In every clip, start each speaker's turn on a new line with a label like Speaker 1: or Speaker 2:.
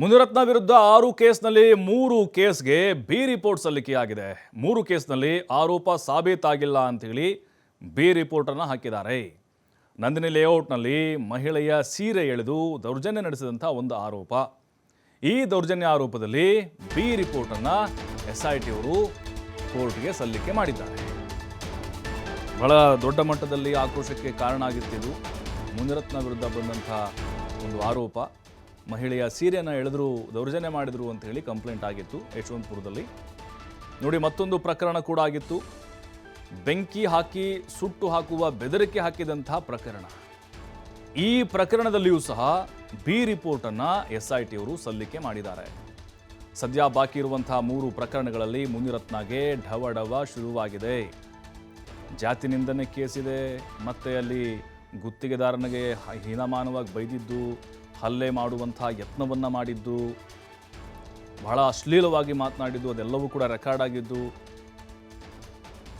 Speaker 1: ಮುನಿರತ್ನ ವಿರುದ್ಧ ಆರು ಕೇಸ್ನಲ್ಲಿ ಮೂರು ಕೇಸ್ಗೆ ಬಿ ರಿಪೋರ್ಟ್ ಸಲ್ಲಿಕೆಯಾಗಿದೆ. ಮೂರು ಕೇಸ್ನಲ್ಲಿ ಆರೋಪ ಸಾಬೀತಾಗಿಲ್ಲ ಅಂತೇಳಿ ಬಿ ರಿಪೋರ್ಟನ್ನು ಹಾಕಿದ್ದಾರೆ. ನಂದಿನಿ ಲೇಔಟ್ನಲ್ಲಿ ಮಹಿಳೆಯ ಸೀರೆ ಎಳೆದು ದೌರ್ಜನ್ಯ ನಡೆಸಿದಂಥ ಒಂದು ಆರೋಪ. ಈ ದೌರ್ಜನ್ಯ ಆರೋಪದಲ್ಲಿ ಬಿ ರಿಪೋರ್ಟನ್ನು ಎಸ್ ಐ ಟಿ ಅವರು ಕೋರ್ಟ್ಗೆ ಸಲ್ಲಿಕೆ ಮಾಡಿದ್ದಾರೆ. ಬಹಳ ದೊಡ್ಡ ಮಟ್ಟದಲ್ಲಿ ಆಕ್ರೋಶಕ್ಕೆ ಕಾರಣ ಆಗಿತ್ತಿದ್ದು ಮುನಿರತ್ನ ವಿರುದ್ಧ ಬಂದಂಥ ಒಂದು ಆರೋಪ. ಮಹಿಳೆಯ ಸೀರೆಯನ್ನು ಎಳೆದ್ರು, ದೌರ್ಜನ್ಯ ಮಾಡಿದರು ಅಂತ ಹೇಳಿ ಕಂಪ್ಲೇಂಟ್ ಆಗಿತ್ತು ಯಶವಂತಪುರದಲ್ಲಿ. ನೋಡಿ, ಮತ್ತೊಂದು ಪ್ರಕರಣ ಕೂಡ ಆಗಿತ್ತು. ಬೆಂಕಿ ಹಾಕಿ, ಸುಟ್ಟು ಹಾಕುವ ಬೆದರಿಕೆ ಹಾಕಿದಂತಹ ಪ್ರಕರಣ. ಈ ಪ್ರಕರಣದಲ್ಲಿಯೂ ಸಹ ಬಿ ರಿಪೋರ್ಟನ್ನು ಎಸ್ ಐ ಟಿ ಅವರು ಸಲ್ಲಿಕೆ ಮಾಡಿದ್ದಾರೆ. ಸದ್ಯ ಬಾಕಿ ಇರುವಂತಹ ಮೂರು ಪ್ರಕರಣಗಳಲ್ಲಿ ಮುನಿರತ್ನಗೆ ಢವ ಶುರುವಾಗಿದೆ. ಜಾತಿ ನಿಂದನೆ ಕೇಸಿದೆ, ಮತ್ತೆ ಅಲ್ಲಿ ಗುತ್ತಿಗೆದಾರನಿಗೆ ಹೀನಮಾನವಾಗಿ ಬೈದಿದ್ದು ಹಲ್ಲೆ ಮಾಡುವಂಥ ಯತ್ನವನ್ನು ಮಾಡಿದ್ದು, ಬಹಳ ಅಶ್ಲೀಲವಾಗಿ ಮಾತನಾಡಿದ್ದು, ಅದೆಲ್ಲವೂ ಕೂಡ ರೆಕಾರ್ಡ್ ಆಗಿದ್ದು,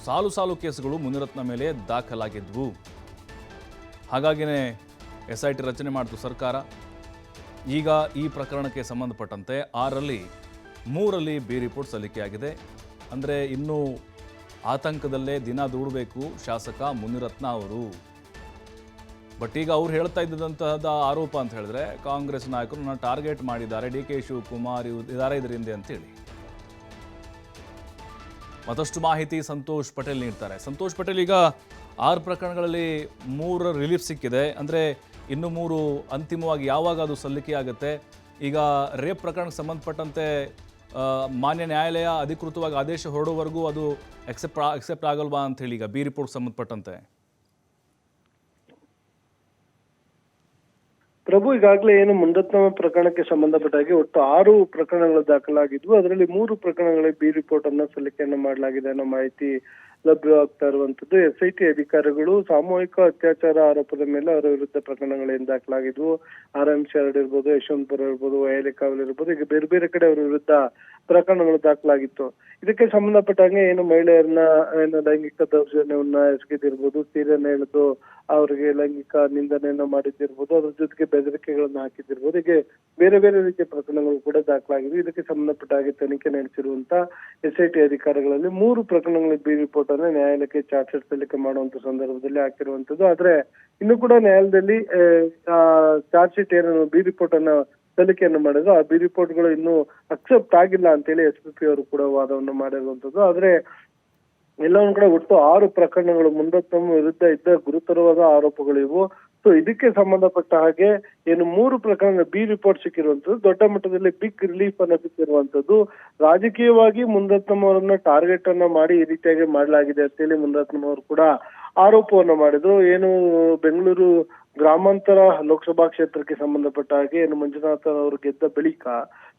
Speaker 1: ಸಾಲು ಸಾಲು ಕೇಸುಗಳು ಮುನಿರತ್ನ ಮೇಲೆ ದಾಖಲಾಗಿದ್ವು. ಹಾಗಾಗಿನೇ ಎಸ್ ಐ ಟಿ ರಚನೆ ಮಾಡಿತು ಸರ್ಕಾರ. ಈಗ ಈ ಪ್ರಕರಣಕ್ಕೆ ಸಂಬಂಧಪಟ್ಟಂತೆ ಆರಲ್ಲಿ ಮೂರಲ್ಲಿ ಬಿ ರಿಪೋರ್ಟ್ ಸಲ್ಲಿಕೆಯಾಗಿದೆ ಅಂದರೆ ಇನ್ನೂ ಆತಂಕದಲ್ಲೇ ದಿನ ದೂಡಬೇಕು ಶಾಸಕ ಮುನಿರತ್ನ ಅವರು. ಬಟ್ ಈಗ ಅವ್ರು ಹೇಳ್ತಾ ಇದ್ದಂತಹ ಆರೋಪ ಅಂತ ಹೇಳಿದ್ರೆ ಕಾಂಗ್ರೆಸ್ ನಾಯಕರು ಟಾರ್ಗೆಟ್ ಮಾಡಿದ್ದಾರೆ. ಡಿ ಕೆ ಶಿವಕುಮಾರ್ ಇವ್ ಇದಾರೆ ಇದರಿಂದ ಅಂತೇಳಿ. ಮತ್ತಷ್ಟು ಮಾಹಿತಿ ಸಂತೋಷ್ ಪಟೇಲ್ ನೀಡ್ತಾರೆ. ಸಂತೋಷ್ ಪಟೇಲ್ ಈಗ ಆರು ಪ್ರಕರಣಗಳಲ್ಲಿ ಮೂರು ರಿಲೀಫ್ ಸಿಕ್ಕಿದೆ. ಅಂದರೆ ಇನ್ನು ಮೂರು ಅಂತಿಮವಾಗಿ ಯಾವಾಗ ಅದು ಸಲ್ಲಿಕೆ ಆಗುತ್ತೆ? ಈಗ ರೇಪ್ ಪ್ರಕರಣಕ್ಕೆ ಸಂಬಂಧಪಟ್ಟಂತೆ ಮಾನ್ಯ ನ್ಯಾಯಾಲಯ ಅಧಿಕೃತವಾಗಿ ಆದೇಶ ಹೊರಡುವವರೆಗೂ ಅದು ಎಕ್ಸೆಪ್ಟ್ ಎಕ್ಸೆಪ್ಟ್ ಆಗಲ್ವಾ ಅಂತ ಹೇಳಿ ಈಗ ಬಿ ರಿಪೋರ್ಟ್ಗೆ ಸಂಬಂಧಪಟ್ಟಂತೆ.
Speaker 2: ಪ್ರಭು ಈಗಾಗಲೇ ಏನು ಮುಂಡತ್ನಮ ಪ್ರಕರಣಕ್ಕೆ ಸಂಬಂಧಪಟ್ಟ ಹಾಗೆ ಒಟ್ಟು ಆರು ಪ್ರಕರಣಗಳು ದಾಖಲಾಗಿದ್ವು. ಅದರಲ್ಲಿ ಮೂರು ಪ್ರಕರಣಗಳಿಗೆ ಬಿ ರಿಪೋರ್ಟ್ ಅನ್ನ ಸಲ್ಲಿಕೆಯನ್ನ ಮಾಡಲಾಗಿದೆ ಅನ್ನೋ ಮಾಹಿತಿ ಲಭ್ಯವಾಗ್ತಾ ಇರುವಂತದ್ದು. ಎಸ್ ಐ ಅಧಿಕಾರಿಗಳು ಸಾಮೂಹಿಕ ಅತ್ಯಾಚಾರ ಆರೋಪದ ಮೇಲೆ ಅವರ ವಿರುದ್ಧ ಪ್ರಕರಣಗಳೇನು ದಾಖಲಾಗಿದ್ವು. ಆರ್ ಎಂ ಶರಡ್ ಇರ್ಬೋದು, ಯಶವಂತಪುರ ಇರ್ಬೋದು ವಯಲಿಕಾವಲ್ ಇರ್ಬೋದು ಈಗ ಬೇರೆ ಬೇರೆ ಕಡೆ ಅವರ ವಿರುದ್ಧ ಪ್ರಕರಣಗಳು ದಾಖಲಾಗಿತ್ತು. ಇದಕ್ಕೆ ಸಂಬಂಧಪಟ್ಟಂಗೆ ಏನು ಮಹಿಳೆಯರನ್ನ, ಏನು ಲೈಂಗಿಕ ದೌರ್ಜನ್ಯವನ್ನ ಎಸಗಿದಿರ್ಬೋದು ಸೀರೆಯನ್ನು ಎಳೆದು ಅವರಿಗೆ ಲೈಂಗಿಕ ನಿಂದನೆಯನ್ನ ಮಾಡಿದ್ದಿರ್ಬೋದು, ಅದ್ರ ಜೊತೆಗೆ ಬೆದರಿಕೆಗಳನ್ನ ಹಾಕಿದ್ದಿರ್ಬೋದು, ಹೀಗೆ ಬೇರೆ ಬೇರೆ ರೀತಿಯ ಪ್ರಕರಣಗಳು ಕೂಡ ದಾಖಲಾಗಿದ್ವು. ಇದಕ್ಕೆ ಸಂಬಂಧಪಟ್ಟ ಹಾಗೆ ತನಿಖೆ ನಡೆಸಿರುವಂತ ಎಸ್ ಐ ಅಧಿಕಾರಿಗಳಲ್ಲಿ ಮೂರು ಪ್ರಕರಣಗಳಿಗೆ ಬಿ ರಿಪೋರ್ಟ್ ಅನ್ನ ನ್ಯಾಯಾಲಯಕ್ಕೆ ಚಾರ್ಜ್ ಶೀಟ್ ಸಲ್ಲಿಕೆ ಮಾಡುವಂತ ಸಂದರ್ಭದಲ್ಲಿ ಹಾಕಿರುವಂತದ್ದು. ಆದ್ರೆ ಇನ್ನು ಕೂಡ ನ್ಯಾಯಾಲಯದಲ್ಲಿ ಚಾರ್ಜ್ ಶೀಟ್ ಏನನ್ನು ಬಿ ರಿಪೋರ್ಟ್ ಅನ್ನ ಸಲ್ಲಿಕೆಯನ್ನು ಮಾಡಿದ್ರು ಆ ಬಿ ರಿಪೋರ್ಟ್ಗಳು ಇನ್ನೂ ಅಕ್ಸೆಪ್ಟ್ ಆಗಿಲ್ಲ ಅಂತೇಳಿ ಎಸ್ ಪಿ ಪಿ ಅವರು ಕೂಡ ವಾದವನ್ನು ಮಾಡಿರುವಂತದ್ದು. ಆದ್ರೆ ಎಲ್ಲವನ್ನು ಕೂಡ ಒಟ್ಟು ಆರು ಪ್ರಕರಣಗಳು ಮುಂದತ್ತಮ್ಮ ವಿರುದ್ಧ ಇದ್ದ ಗುರುತರವಾದ ಆರೋಪಗಳು ಇವು ಸೊ ಇದಕ್ಕೆ ಸಂಬಂಧಪಟ್ಟ ಹಾಗೆ ಏನು ಮೂರು ಪ್ರಕರಣ ಬಿ ರಿಪೋರ್ಟ್ ಸಿಕ್ಕಿರುವಂತದ್ದು ದೊಡ್ಡ ಮಟ್ಟದಲ್ಲಿ ಬಿಗ್ ರಿಲೀಫ್ ಅನ್ನ ಸಿಕ್ಕಿರುವಂತದ್ದು ರಾಜಕೀಯವಾಗಿ ಮುಂದತ್ತಮ್ಮ ಅವರನ್ನ ಟಾರ್ಗೆಟ್ ಅನ್ನ ಮಾಡಿ ಈ ರೀತಿಯಾಗಿ ಮಾಡಲಾಗಿದೆ ಅಂತೇಳಿ ಮುಂದತ್ತಮ್ಮ ಅವರು ಕೂಡ ಆರೋಪವನ್ನ ಮಾಡಿದ್ರು. ಏನು ಬೆಂಗಳೂರು ಗ್ರಾಮಾಂತರ ಲೋಕಸಭಾ ಕ್ಷೇತ್ರಕ್ಕೆ ಸಂಬಂಧಪಟ್ಟ ಹಾಗೆ ಏನು ಮಂಜುನಾಥ್ ಅವರು ಗೆದ್ದ ಬಳಿಕ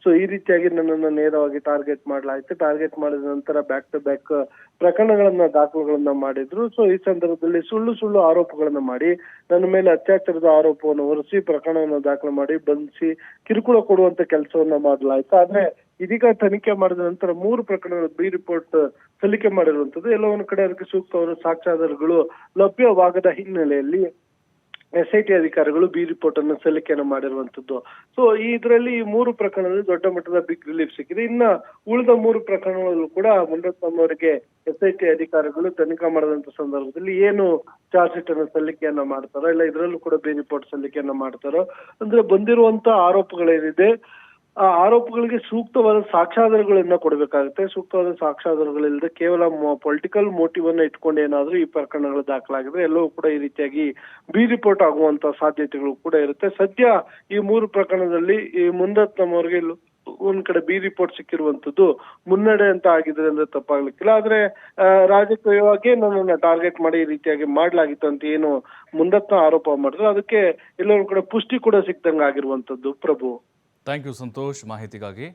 Speaker 2: ಸೊ ಈ ರೀತಿಯಾಗಿ ನನ್ನನ್ನು ನೇರವಾಗಿ ಟಾರ್ಗೆಟ್ ಮಾಡಲಾಯಿತು. ಟಾರ್ಗೆಟ್ ಮಾಡಿದ ನಂತರ ಬ್ಯಾಕ್ ಟು ಬ್ಯಾಕ್ ಪ್ರಕರಣಗಳನ್ನ, ದಾಖಲುಗಳನ್ನ ಮಾಡಿದ್ರು. ಸೊ ಈ ಸಂದರ್ಭದಲ್ಲಿ ಸುಳ್ಳು ಸುಳ್ಳು ಆರೋಪಗಳನ್ನ ಮಾಡಿ, ನನ್ನ ಮೇಲೆ ಅತ್ಯಾಚಾರದ ಆರೋಪವನ್ನು ಹೊರಿಸಿ, ಪ್ರಕರಣವನ್ನು ದಾಖಲು ಮಾಡಿ, ಬಂಧಿಸಿ, ಕಿರುಕುಳ ಕೊಡುವಂತ ಕೆಲಸವನ್ನ ಮಾಡಲಾಯ್ತು. ಆದ್ರೆ ಇದೀಗ ತನಿಖೆ ಮಾಡಿದ ನಂತರ ಮೂರು ಪ್ರಕರಣಗಳ ಬಿ ರಿಪೋರ್ಟ್ ಸಲ್ಲಿಕೆ ಮಾಡಿರುವಂತದ್ದು. ಎಲ್ಲ ಒಂದು ಕಡೆ ಅದಕ್ಕೆ ಸೂಕ್ತವಾದ ಸಾಕ್ಷ್ಯಾಧಾರಗಳು ಲಭ್ಯವಾಗದ ಹಿನ್ನೆಲೆಯಲ್ಲಿ ಎಸ್ ಐ ಟಿ ಅಧಿಕಾರಿಗಳು ಬಿ ರಿಪೋರ್ಟ್ ಅನ್ನು ಸಲ್ಲಿಕೆಯನ್ನು ಮಾಡಿರುವಂತದ್ದು. ಸೊ ಇದರಲ್ಲಿ ಈ ಮೂರು ಪ್ರಕರಣದಲ್ಲಿ ದೊಡ್ಡ ಮಟ್ಟದ ಬಿಗ್ ರಿಲೀಫ್ ಸಿಕ್ಕಿದೆ. ಇನ್ನ ಉಳಿದ ಮೂರು ಪ್ರಕರಣಗಳಲ್ಲೂ ಕೂಡ ಮುಂಡಸ್ವಾಮಿ ಅವರಿಗೆ ಎಸ್ ಐ ಟಿ ಅಧಿಕಾರಿಗಳು ತನಿಖಾ ಮಾಡಿದಂತ ಸಂದರ್ಭದಲ್ಲಿ ಏನು ಚಾರ್ಜ್ ಶೀಟ್ ಅನ್ನು ಸಲ್ಲಿಕೆಯನ್ನ ಮಾಡ್ತಾರೋ, ಇಲ್ಲ ಇದರಲ್ಲೂ ಕೂಡ ಬಿ ರಿಪೋರ್ಟ್ ಸಲ್ಲಿಕೆಯನ್ನ ಮಾಡ್ತಾರೋ, ಅಂದ್ರೆ ಬಂದಿರುವಂತ ಆರೋಪಗಳೇನಿದೆ ಆ ಆರೋಪಗಳಿಗೆ ಸೂಕ್ತವಾದ ಸಾಕ್ಷ್ಯಾಧಾರಗಳನ್ನ ಕೊಡಬೇಕಾಗುತ್ತೆ. ಸೂಕ್ತವಾದ ಸಾಕ್ಷ್ಯಾಧಾರಗಳಿಲ್ಲದೆ ಕೇವಲ ಪೊಲಿಟಿಕಲ್ ಮೋಟಿವ್ ಅನ್ನ ಇಟ್ಕೊಂಡು ಏನಾದ್ರೂ ಈ ಪ್ರಕರಣಗಳು ದಾಖಲಾಗಿದ್ರೆ ಎಲ್ಲವೂ ಕೂಡ ಈ ರೀತಿಯಾಗಿ ಬಿ ರಿಪೋರ್ಟ್ ಆಗುವಂತ ಸಾಧ್ಯತೆಗಳು ಕೂಡ ಇರುತ್ತೆ. ಸದ್ಯ ಈ ಮೂರು ಪ್ರಕರಣದಲ್ಲಿ ಈ ಮುಂದತ್ ನಮ್ಮವರಿಗೆ ಇಲ್ಲೂ ಒಂದ್ ಕಡೆ ಬಿ ರಿಪೋರ್ಟ್ ಸಿಕ್ಕಿರುವಂತದ್ದು ಮುನ್ನಡೆ ಅಂತ ಆಗಿದೆ ಅಂದ್ರೆ ತಪ್ಪಾಗ್ಲಿಕ್ಕಿಲ್ಲ. ಆದ್ರೆ ರಾಜಕೀಯವಾಗಿ ನನ್ನನ್ನ ಟಾರ್ಗೆಟ್ ಮಾಡಿ ಈ ರೀತಿಯಾಗಿ ಮಾಡ್ಲಾಗಿತ್ತು ಅಂತ ಏನು ಮುಂದತ್ನ ಆರೋಪ ಮಾಡಿದ್ರು. ಅದಕ್ಕೆ ಎಲ್ಲೋ ಒಂದ್ ಕಡೆ ಪುಷ್ಟಿ ಕೂಡ ಸಿಕ್ದಂಗ ಆಗಿರುವಂತದ್ದು ಪ್ರಭು.
Speaker 1: ಥ್ಯಾಂಕ್ ಯು ಸಂತೋಷ್ ಮಾಹಿತಿಗಾಗಿ.